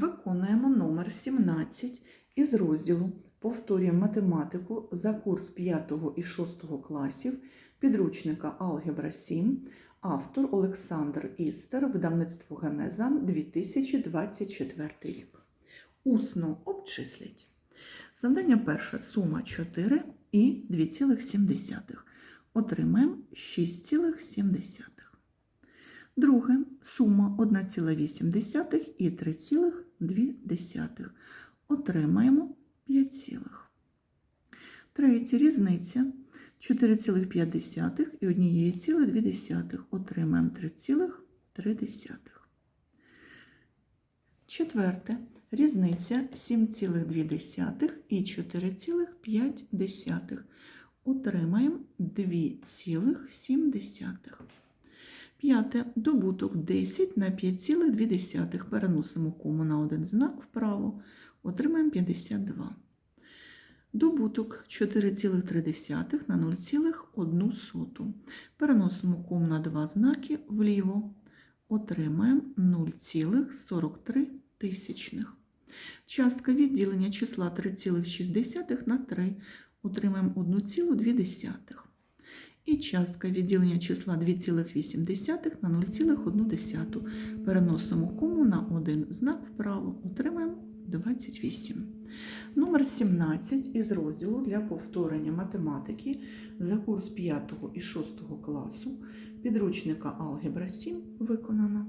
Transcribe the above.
Виконуємо номер 17 із розділу Повторюємо математику за курс 5 і 6 класів підручника Алгебра 7, автор Олександр Істер, видавництво Генеза 2024 рік. Усно обчисліть. Завдання перше сума 4 і 2,7. Отримаємо 6,7. Друге сума 1,8 і 3,2. Отримаємо 5, цілих. Третє різниця 4,5 і 1,2. Отримаємо 3,3. Четверте різниця 7,2 і 4,5. Отримаємо 2,7. П'яте. Добуток 10 на 5,2. Переносимо кому на один знак вправо. Отримаємо 52. Добуток 4,3 на 0,1. Переносимо кому на два знаки вліво. Отримаємо 0,43 тисячних. Частка відділення числа 3,6 на 3. Отримаємо 1,2. І частка відділення числа 2,8 на 0,1. Переносимо кому на один знак вправо. Отримаємо 28. Номер 17 із розділу для повторення математики за курс 5 і 6 класу підручника Алгебра 7 виконано.